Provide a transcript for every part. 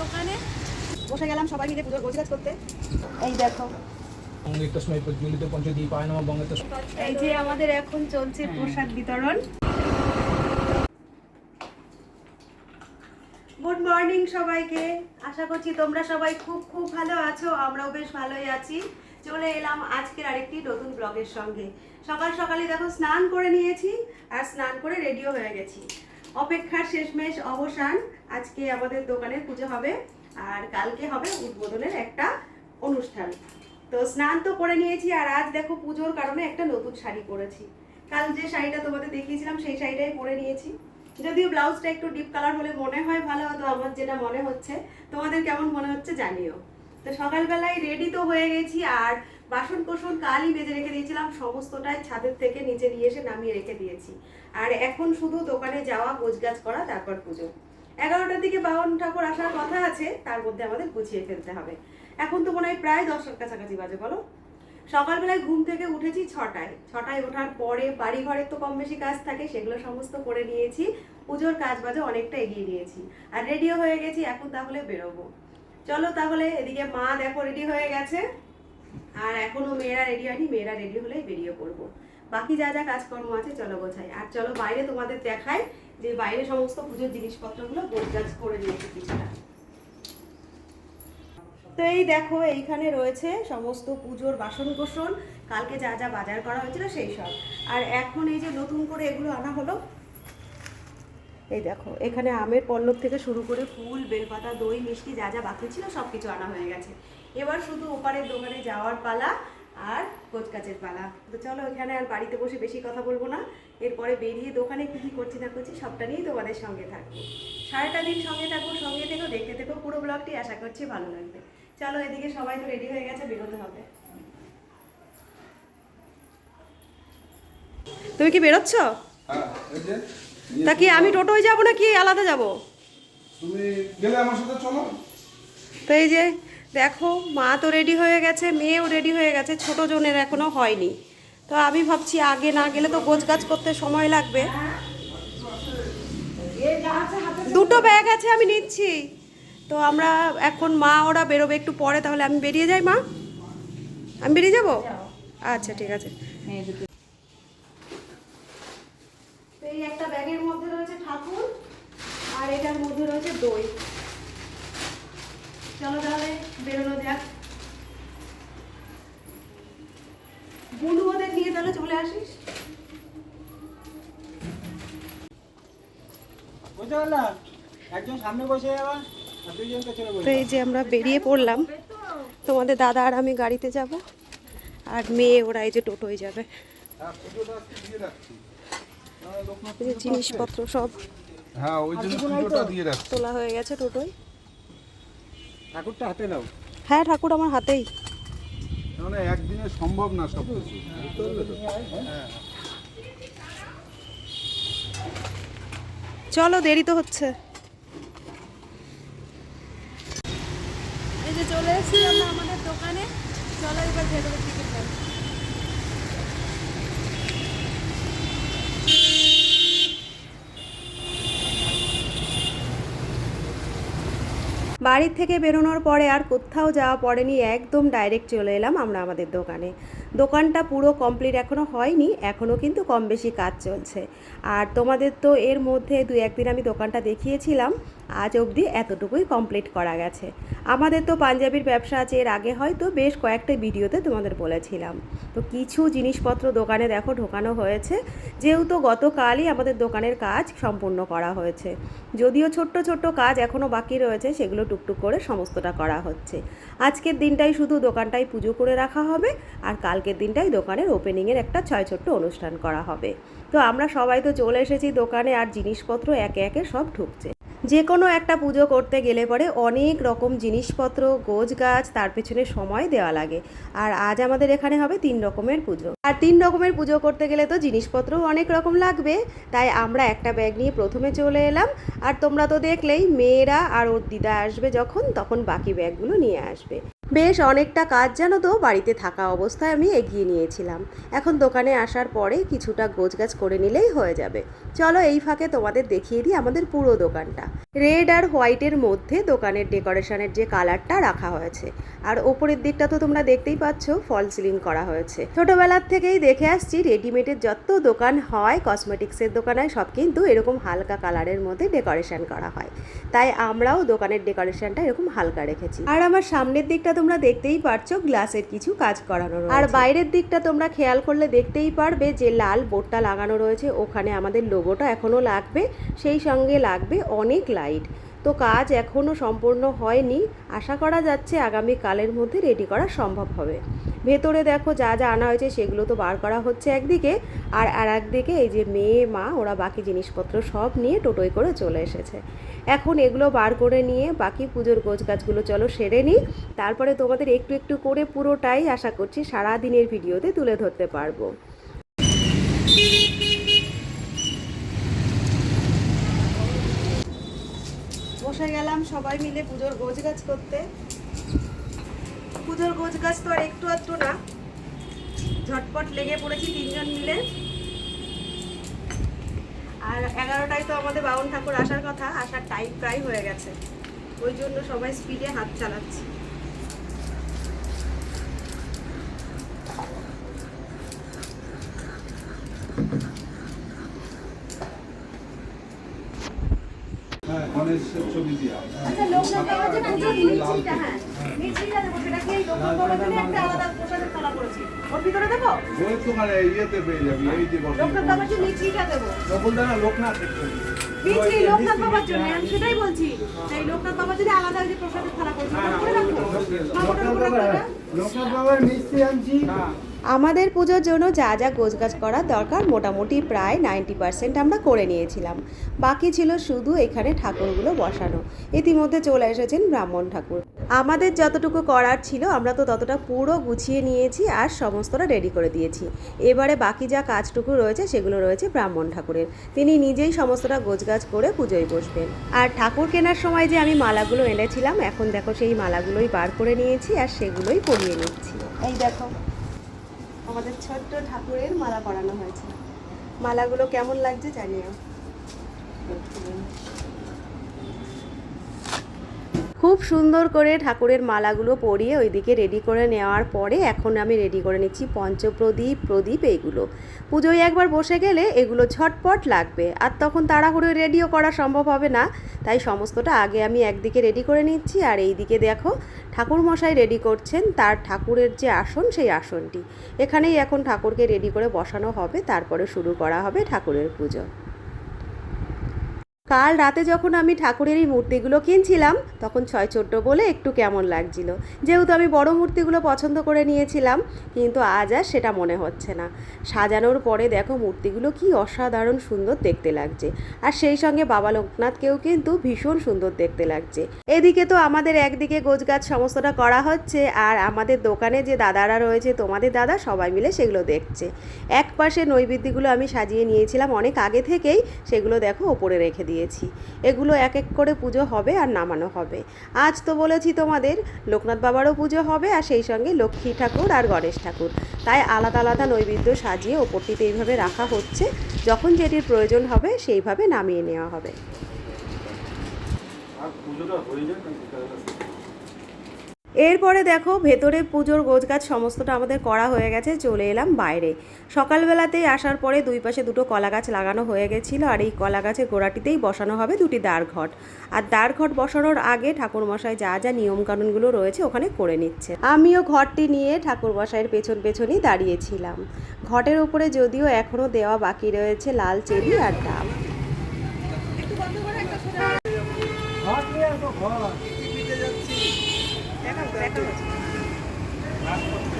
দোকানে। এই যে আমাদের এখন চলছে বিতরণ। গুড মর্নিং সবাইকে। আশা করছি তোমরা সবাই খুব খুব ভালো আছো, আমরাও বেশ ভালোই আছি। চলে এলাম আজকের আরেকটি নতুন ব্লগের সঙ্গে। সকাল সকালে দেখো স্নান করে নিয়েছি আর স্নান করে রেডিও হয়ে গেছি। অপেক্ষার শেষমেশ অবসান, আজকে আমাদের দোকানে পুজো হবে আর কালকে হবে উদ্বোধনের একটা অনুষ্ঠান। তো স্নান তো করে নিয়েছি আর আজ দেখো পুজোর কারণে একটা নতুন শাড়ি পরেছি। কাল যে শাড়িটা তোমাদের দেখিয়েছিলাম সেই শাড়িটাই পরে নিয়েছি। যদিও ব্লাউজটা একটু ডিপ কালার হলে মনে হয় ভালো হতো, আমার যেটা মনে হচ্ছে। তোমাদের কেমন মনে হচ্ছে জানিও। তো সকালবেলায় রেডি তো হয়ে গেছি আর বাসন কোসন কালই বেজে রেখে দিয়েছিলাম, সমস্তটাই ছাদের থেকে নিচে নিয়ে এসে নামিয়ে রেখে দিয়েছি। আর এখন শুধু দোকানে যাওয়া, গোছগাছ করা, তারপর পুজো। এগারোটার দিকে বাহন ঠাকুর আসার কথা আছে, তার মধ্যে আমাদের গুছিয়ে ফেলতে হবে। এখন তো মনে হয় প্রায় দশটার কাছাকাছি বাজে, বলো? সকালবেলায় ঘুম থেকে উঠেছি ছটায়। ছটায় ওঠার পরে বাড়ি ঘরের তো কম বেশি কাজ থাকে, সেগুলো সমস্ত করে নিয়েছি। পুজোর কাজ বাজে অনেকটা এগিয়ে নিয়েছি। আর রেডিও হয়ে গেছি, এখন তাহলে বেরোবো। চলো তাহলে, এদিকে মা দেখো রেডি হয়ে গেছে। আর এখনও মেয়েরা রেডি হয়নি, মেয়েরা রেডি হলেই বেরিয়ে পড়ব। বাকি যা যা কাজকর্ম আছে চলো গোছাই। আর চলো বাইরে তোমাদের দেখাই যে বাইরে সমস্ত পুজোর জিনিসপত্রগুলো গোছগাছ করে নিয়েছি কিছুটা। তো এই দেখো, এইখানে রয়েছে সমস্ত পুজোর বাসন কোসন কালকে যা যা বাজার করা হয়েছিল সেই সব। আর এখন এই যে নতুন করে এগুলো আনা হলো, এই দেখো, এখানে আমের পল্লব থেকে শুরু করে ফুল, বেলপাতা, দই, মিষ্টি যা যা বাকি ছিল সব কিছু আনা হয়ে গেছে। এবার শুধু ওপারের দোকানে যাওয়ার পালা আর কোচকাচের পালা। তো চলো এখানে আর বাড়িতে বসে বেশি কথা বলব না। এরপরে বেরিয়ে দোকানে কী কী করছি না করছি সবটা নিয়েই তোমাদের সঙ্গে থাকব। সারাটা দিন সঙ্গে থাকব সঙ্গে থেকো দেখতে থেকো। পুরো ব্লগটি আশা করছি ভালো লাগবে। চলো এদিকে সবাই তো রেডি হয়ে গেছে বেরোতে হবে। তুমি কি বেরোচ্ছ? হ্যাঁ, তা কি আমি টোটোয় যাব না কি আলাদা যাব? তুমি গেলে আমার সাথে চলো। তো এই যে দেখো মা তো রেডি হয়ে গেছে মেয়েও রেডি হয়ে গেছে ছোট জনের এখনও হয়নি। তো আমি ভাবছি আগে না গেলে তো গোছ গাছ করতে সময় লাগবে। দুটো ব্যাগ আছে আমি নিচ্ছি। তো আমরা এখন মা ওরা বেরোবে একটু পরে তাহলে আমি বেরিয়ে যাই মা? আমি বেরিয়ে যাব? আচ্ছা ঠিক আছে তো এই একটা ব্যাগের মধ্যে রয়েছে ঠাকুর আর এটার মধ্যে রয়েছে দই চলো তাহলে বেরোনো যাক বুলু ওদের নিয়ে তাহলে চলে আসিস বুঝতে পারলাম একজন সামনে বসে যাবা আর দুইজনকে চলে তো এই যে আমরা বেরিয়ে পড়লাম। তোমাদের দাদা আর আমি গাড়িতে যাব আর মেয়ে ওরা এই যে টোটোয় যাবে। হ্যাঁ জিনিসপত্র সব হ্যাঁ ওই জন্য পুজোটা দিয়ে রাখছি। তোলা হয়ে গেছে টোটোয় ঠাকুরটা হাতে নাও। হ্যাঁ ঠাকুর আমার হাতেই। একদিনে সম্ভব না সব কিছু চলো দেরি তো হচ্ছে। এই যে চলে এসেছি আমরা আমাদের দোকানে। চলো এবার বাড়ির থেকে বেরোনোর পরে আর কোথাও যাওয়া পড়েনি একদম ডাইরেক্ট চলে এলাম আমরা আমাদের দোকানে। দোকানটা পুরো কমপ্লিট এখনও হয়নি এখনও কিন্তু কম বেশি কাজ চলছে। আর তোমাদের তো এর মধ্যে দু একদিন আমি দোকানটা দেখিয়েছিলাম আজ অবধি এতটুকুই কমপ্লিট করা গেছে। আমাদের তো পাঞ্জাবির ব্যবসা আছে, এর আগে হয়তো বেশ কয়েকটা ভিডিওতে তোমাদের বলেছিলাম। তো কিছু জিনিসপত্র দোকানে দেখো ঢোকানো হয়েছে, যেহেতু গতকালই আমাদের দোকানের কাজ সম্পূর্ণ করা হয়েছে। যদিও ছোট্ট ছোট্ট কাজ এখনও বাকি রয়েছে, সেগুলো টুকটুক করে সমস্তটা করা হচ্ছে। আজকের দিনটাই শুধু দোকানটাই পুজো করে রাখা হবে, আর কালকের দিনটাই দোকানের ওপেনিংয়ের একটা ছয় ছোট্ট অনুষ্ঠান করা হবে। তো আমরা সবাই তো চলে এসেছি দোকানে, আর জিনিসপত্র একে একে সব ঢুকছে। যে কোনো একটা পুজো করতে গেলে পরে অনেক রকম জিনিসপত্র গোজ গাছ, তার পেছনে সময় দেওয়া লাগে। আর আজ আমাদের এখানে হবে তিন রকমের পুজো। আর তিন রকমের পুজো করতে গেলে তো জিনিসপত্র অনেক রকম লাগবে। তাই আমরা একটা ব্যাগ নিয়ে প্রথমে চলে এলাম। আর তোমরা তো দেখলেই, মেয়েরা আর ওর দিদা আসবে যখন, তখন বাকি ব্যাগগুলো নিয়ে আসবে। বেশ অনেকটা কাজ জানো তো, বাড়িতে থাকা অবস্থায় আমি এগিয়ে নিয়েছিলাম। এখন দোকানে আসার পরে কিছুটা গোছগাছ করে নিলেই হয়ে যাবে। চলো এই ফাঁকে তোমাদের দেখিয়ে দিই আমাদের পুরো দোকানটা। রেড আর হোয়াইটের মধ্যে দোকানের ডেকোরেশনের যে কালারটা রাখা হয়েছে। আর ওপরের দিকটা তো তোমরা দেখতেই পাচ্ছ, ফল সিলিং করা হয়েছে। ছোটোবেলার থেকেই দেখে আসছি, রেডিমেডের যত দোকান হয়, কসমেটিক্সের দোকান হয় সব কিন্তু এরকম হালকা কালারের মধ্যে ডেকোরেশন করা হয়। তাই আমরাও দোকানের ডেকোরেশনটা এরকম হালকা রেখেছি। আর আমার সামনের দিকটা তোমরা দেখতেই পারছ গ্লাসের কিছু কাজ করানো আর বাইরের দিকটা তোমরা খেয়াল করলে দেখতেই পারবে যে লাল বোর্ডটা লাগানো রয়েছে, ওখানে আমাদের লোগোটা এখনও লাগবে, সেই সঙ্গে লাগবে অনেক লাইট তো কাজ এখনও সম্পূর্ণ হয়নি, আশা করা যাচ্ছে আগামী কালের মধ্যে রেডি করা সম্ভব হবে। ভেতরে দেখো যা যা আনা হয়েছে সেগুলো তো বার করা হচ্ছে একদিকে, আর আর একদিকে এই যে মেয়ে, মা, ওরা বাকি জিনিসপত্র সব নিয়ে টোটোয় করে চলে এসেছে। এখন এগুলো বার করে নিয়ে বাকি পুজোর গোছ গাছগুলো চলো সেরে নিই। তারপরে তোমাদের একটু একটু করে পুরোটাই আশা করছি সারা দিনের ভিডিওতে তুলে ধরতে পারব। বসে গেলাম সবাই মিলে পুজোর গোছ গাছ করতে। পুজোর গোছ গাছ তো আর একটু আধটু না। ঝটপট লেগে পড়েছি তিনজন মিলে। আর এগারোটায় তো আমাদের বাউন ঠাকুর আসার কথা আসার টাইম প্রায় হয়ে গেছে। ওই জন্য সবাই স্পিডে হাত চালাচ্ছে। হ্যাঁ ছবি দিয়া। আচ্ছা আমাদের পুজোর জন্য যা যা গোছগাছ করার দরকার মোটামুটি প্রায় নাইনটি পার্সেন্ট আমরা করে নিয়েছিলাম। বাকি ছিল শুধু এখানে ঠাকুরগুলো বসানো। ইতিমধ্যে চলে এসেছেন ব্রাহ্মণ ঠাকুর। আমাদের যতটুকু করার ছিল, আমরা তো ততটা পুরো গুছিয়ে নিয়েছি আর সমস্তটা রেডি করে দিয়েছি। এবারে বাকি যা কাজটুকু রয়েছে, সেগুলো রয়েছে ব্রাহ্মণ ঠাকুরের। তিনি নিজেই সমস্তটা গোছগাছ করে পুজোয় বসবেন। আর ঠাকুর কেনার সময় যে আমি মালাগুলো এনেছিলাম, এখন দেখো সেই মালাগুলোই বার করে নিয়েছি আর সেগুলোই পরিয়ে নিচ্ছি। এই দেখো, আমাদের ছোট্ট ঠাকুরের মালা পরানো হয়েছে। মালাগুলো কেমন লাগছে জানিও। খুব সুন্দর করে ঠাকুরের মালাগুলো পরিয়ে ওইদিকে রেডি করে নেওয়ার পরে এখন আমি রেডি করে নিচ্ছি পঞ্চপ্রদীপ, প্রদীপ এইগুলো পুজোয় একবার বসে গেলে এগুলো ঝটপট লাগবে। আর তখন তাড়াহুড়ো রেডিও করা সম্ভব হবে না। তাই সমস্তটা আগে আমি একদিকে রেডি করে নিচ্ছি। আর এইদিকে দেখো ঠাকুর মশাই রেডি করছেন তার ঠাকুরের যে আসন, সেই আসনটি। এখানেই এখন ঠাকুরকে রেডি করে বসানো হবে। তারপরে শুরু করা হবে ঠাকুরের পুজো। কাল রাতে যখন আমি ঠাকুরের এই মূর্তিগুলো কিনছিলাম, তখন ছয় চোদ্দ বলে একটু কেমন লাগছিল। যেহেতু আমি বড় মূর্তিগুলো পছন্দ করে নিয়েছিলাম, কিন্তু আজ আর সেটা মনে হচ্ছে না। সাজানোর পরে দেখো মূর্তিগুলো কি অসাধারণ সুন্দর দেখতে লাগছে। আর সেই সঙ্গে বাবা লোকনাথকেও কিন্তু ভীষণ সুন্দর দেখতে লাগছে। এদিকে তো আমাদের একদিকে গোছগাছ সমস্তটা করা হচ্ছে, আর আমাদের দোকানে যে দাদারা রয়েছে, তোমাদের দাদা সবাই মিলে সেগুলো দেখছে। এক পাশে নৈবেদ্যগুলো আমি সাজিয়ে নিয়েছিলাম অনেক আগে থেকেই, সেগুলো দেখো ওপরে রেখে দিয়েছি। এগুলো এক এক করে পুজো হবে আর নামানো হবে। আজ তো বলেছি তোমাদের, লোকনাথ বাবারও পুজো হবে আর সেই সঙ্গে লক্ষ্মী ঠাকুর আর গণেশ ঠাকুর। তাই আলাদা আলাদা নৈবেদ্য সাজিয়ে ওপরটিতে এইভাবে রাখা হচ্ছে। যখন যেটির প্রয়োজন হবে সেইভাবে নামিয়ে নেওয়া হবে। আর পুজোটা হয়ে যায়। এরপরে দেখো ভেতরে পুজোর গোছগাছ সমস্তটা আমাদের করা হয়ে গেছে চলে এলাম বাইরে। সকালবেলাতেই আসার পরে দুই পাশে দুটো কলা গাছ লাগানো হয়ে গেছিল আর এই কলা গাছের গোড়াটিতেই বসানো হবে দুটি দ্বারঘট আর দ্বারঘট বসানোর আগে ঠাকুরমশাই যা যা নিয়মকানুনগুলো রয়েছে ওখানে করে নিচ্ছে। আমিও ঘরটি নিয়ে ঠাকুরমশাইয়ের পেছন পেছনই দাঁড়িয়েছিলাম। ঘটের উপরে যদিও এখনও দেওয়া বাকি রয়েছে লাল চেরি আর ডাব। ঘর।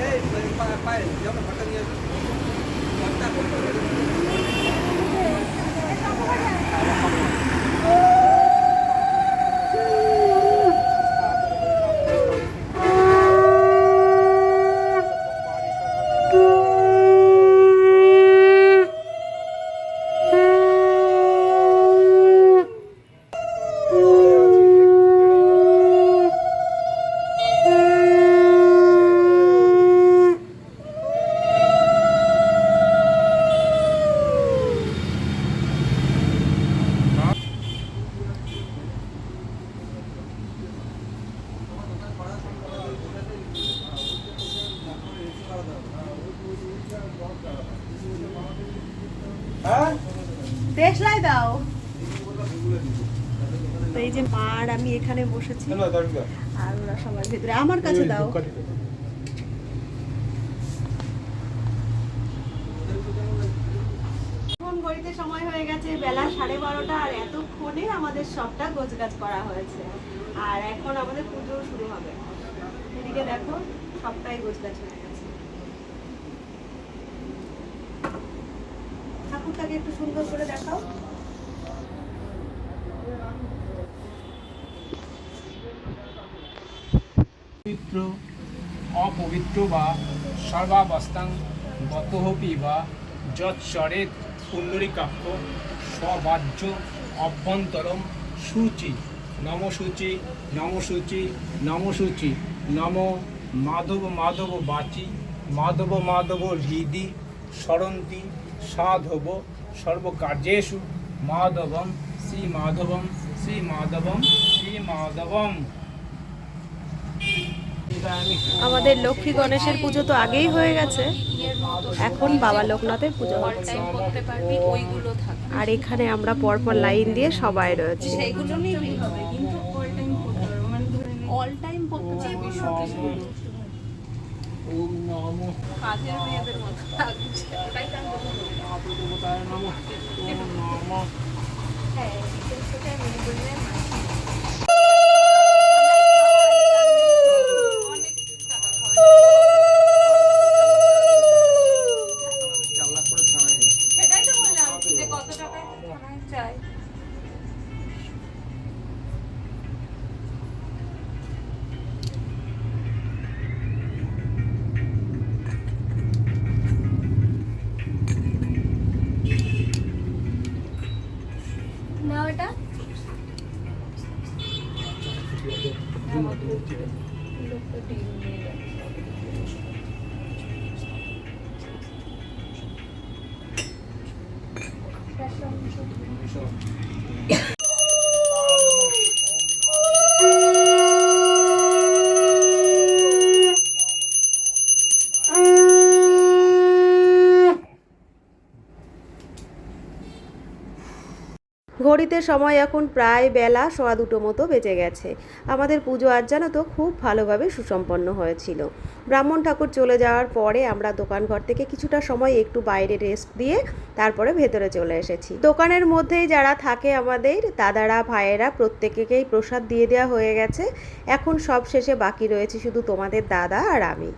Ei, pai, pai, pai, joga pra caminhada. দেশলাই দাও। তো এই যে মা আর আমি এখানে বসেছি। আর ওরা সবার ভেতরে। আমার কাছে দাও। ঘড়িতে সময় হয়ে গেছে বেলা সাড়ে বারোটা আর এতক্ষণে আমাদের সবটা গোছগাছ করা হয়েছে। আর এখন আমাদের পুজো শুরু হবে। এদিকে দেখো সবটাই গোছগাছ হয়ে গেছে। ঠাকুরটাকে একটু সুন্দর করে দেখাও। পবিত্র, অপবিত্র বা সর্বাবস্থান গতহপি বা যৎসরে পুণ্ডরিকাক্ষ স্ববাহ্য অভ্যন্তরম সূচি নম সূচি নম সূচি নম মাধব মাধব বাচি, মাধব মাধব হৃদি, স্মরন্তি সাধব সর্বকার্যেষু মাধবম শ্রী মাধবম শ্রী মাধবম শ্রী মাধবম আমাদের লক্ষ্মী গণেশের পুজো তো আগেই হয়ে গেছে। এখন বাবা লোকনাথের পুজো হচ্ছে। টাইম করতে পারবি ওইগুলো থাকবে আর এখানে আমরা পরপর লাইন দিয়ে সবাই রয়েছে। সেইগুলো নিলেই হবে কিন্তু অল টাইম করতে পারব মানে ধরে অল টাইম করতে পারবি সব কিছু ওম নমঃ কাজের মেয়েদের মতো নমঃ। ঘড়িতে সময় এখন প্রায় বেলা সোয়া দুটো মতো বেজে গেছে। আমাদের পুজো আজ জানো তো খুব ভালোভাবে সুসম্পন্ন হয়েছিল। ব্রাহ্মণ ঠাকুর চলে যাওয়ার পরে আমরা দোকানঘর থেকে কিছুটা সময় একটু বাইরে রেস্ট দিয়ে তারপরে ভেতরে চলে এসেছি। দোকানের মধ্যেই যারা থাকে আমাদের দাদারা ভাইয়েরা প্রত্যেকেকেই প্রসাদ দিয়ে দেওয়া হয়ে গেছে। এখন সব শেষে বাকি রয়েছে শুধু তোমাদের দাদা আর আমি।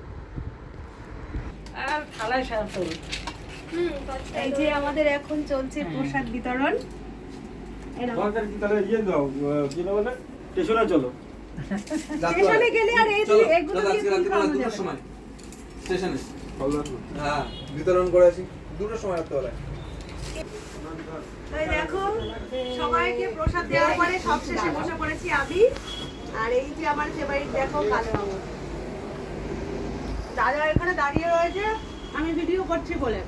আর থালায় এই যে আমাদের এখন চলছে প্রসাদ বিতরণ। দরকার কি তাহলে ইয়ে দাও কি না বলে স্টেশনে চলো। স্টেশনে গেলে আর এই এগুলো দিয়ে আজকে ফুল রাত্রিবেলা খাওয়ানো দুটোর যাবে না। সময়। স্টেশনে। হ্যাঁ বিতরণ করে আসি। দুটোর সময় রাত্রিবেলায় এই দেখো সবাইকে প্রসাদ দেওয়ার পরে সব বসে পড়েছি আমি। আর এই যে আমার ফেভারিট দেখো কালো বাবু দাদা এখানে দাঁড়িয়ে রয়েছে। আমি ভিডিও করছি বলে।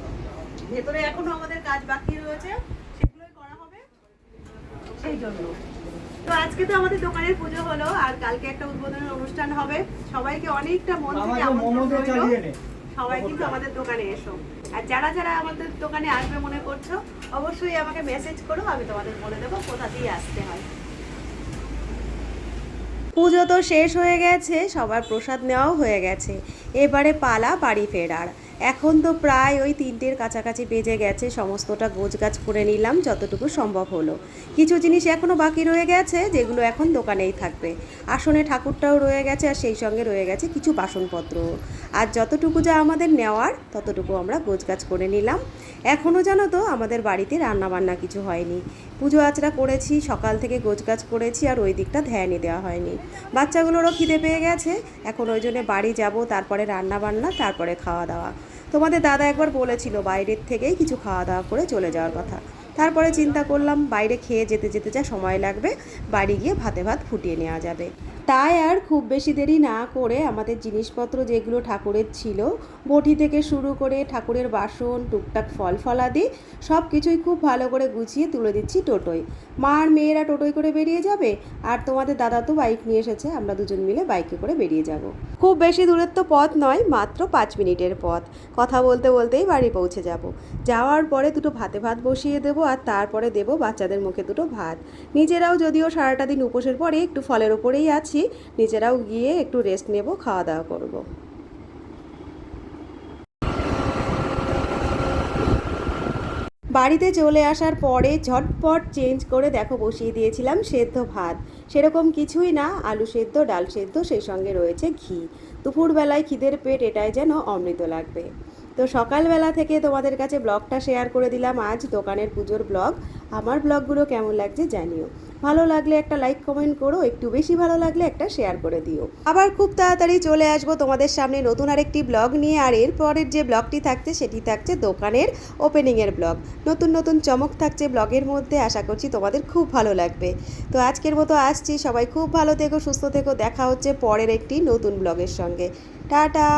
ভেতরে এখনও আমাদের কাজ বাকি রয়েছে। সেই জন্য। তো আজকে তো আমাদের দোকানের পুজো হলো আর কালকে একটা উদ্বোধনের অনুষ্ঠান হবে। সবাইকে অনেকটা মন থেকে আমন্ত্রণ রইল। সবাই কিন্তু আমাদের দোকানে এসো। আর যারা যারা আমাদের দোকানে আসবে মনে করছ অবশ্যই আমাকে মেসেজ করো আমি তোমাদের বলে দেবো কোথা দিয়ে আসতে হয়। পুজো তো শেষ হয়ে গেছে সবার প্রসাদ নেওয়াও হয়ে গেছে। এবারে পালা বাড়ি ফেরার। এখন তো প্রায় ওই তিনটের কাছাকাছি বেজে গেছে, সমস্তটা গোছগাছ করে নিলাম, যতটুকু সম্ভব হলো। কিছু জিনিস এখনও বাকি রয়ে গেছে, যেগুলো এখন দোকানেই থাকবে। আসনে ঠাকুরটাও রয়ে গেছে আর সেই সঙ্গে রয়ে গেছে কিছু বাসনপত্র। আর যতটুকু যা আমাদের নেওয়ার, ততটুকু আমরা গোছগাছ করে নিলাম। এখনও জানো তো, আমাদের বাড়িতে রান্নাবান্না কিছু হয়নি। পুজো আচরা করেছি, সকাল থেকে গোছগাছ করেছি আর ওই দিকটা ধ্যানই দেওয়া হয়নি। বাচ্চাগুলোরও খিদে পেয়ে গেছে, এখন ওই জন্য বাড়ি যাব, তারপরে রান্নাবান্না, তারপরে খাওয়া দাওয়া। তোমাদের দাদা একবার বলেছিল বাইরের থেকেই কিছু খাওয়া দাওয়া করে চলে যাওয়ার কথা। তারপরে চিন্তা করলাম, বাইরে খেয়ে যেতে যেতে যা সময় লাগবে, বাড়ি গিয়ে ভাতে ভাত ফুটিয়ে নেওয়া যাবে। তাই আর খুব বেশি দেরি না করে আমাদের জিনিসপত্র যেগুলো ঠাকুরের ছিল, বটি থেকে শুরু করে ঠাকুরের বাসন, টুকটাক ফল ফলাদি, সব কিছুই খুব ভালো করে গুছিয়ে তুলে দিচ্ছি টোটোয়। মা আর মেয়েরা টোটোয় করে বেরিয়ে যাবে? আর তোমাদের দাদা তো বাইক নিয়ে এসেছে, আমরা দুজন মিলে বাইকে করে বেরিয়ে যাব। খুব বেশি দূরের তো পথ নয়, মাত্র পাঁচ মিনিটের পথ। কথা বলতে বলতেই বাড়ি পৌঁছে যাব। যাওয়ার পরে দুটো ভাতে ভাত বসিয়ে দেবো আর তারপরে দেবো বাচ্চাদের মুখে দুটো ভাত। নিজেরাও যদিও সারাটা দিন উপোসের পরে একটু ফলের ওপরেই আছি নিজেরাও গিয়ে একটু রেস্ট নেব, খাওয়া দাওয়া করব। বাড়িতে চলে আসার পরে ঝটপট চেঞ্জ করে দেখো বসিয়ে দিয়েছিলাম সেদ্ধ ভাত। সেরকম কিছুই না, আলু সেদ্ধ, ডাল সেদ্ধ, সেই সঙ্গে রয়েছে ঘি। দুপুরবেলায় খিদের পেট এটাই যেন অমৃত লাগবে। তো সকালবেলা থেকে তোমাদের কাছে ব্লগটা শেয়ার করে দিলাম। আজ দোকানের পুজোর ব্লগ। আমার ব্লগগুলো কেমন লাগছে জানিও। ভালো লাগলে একটা লাইক, কমেন্ট করো। একটু বেশি ভালো লাগলে একটা শেয়ার করে দিও। আবার খুব তাড়াতাড়ি চলে আসব তোমাদের সামনে নতুন আরেকটি ব্লগ নিয়ে। আর এরপরের যে ব্লগটি থাকছে, সেটি থাকছে দোকানের ওপেনিংয়ের ব্লগ। নতুন নতুন চমক থাকছে ব্লগের মধ্যে। আশা করছি তোমাদের খুব ভালো লাগবে। তো আজকের মতো আসছি। সবাই খুব ভালো থেকো, সুস্থ থেকো। দেখা হচ্ছে পরের একটি নতুন ব্লগের সঙ্গে। টাটা!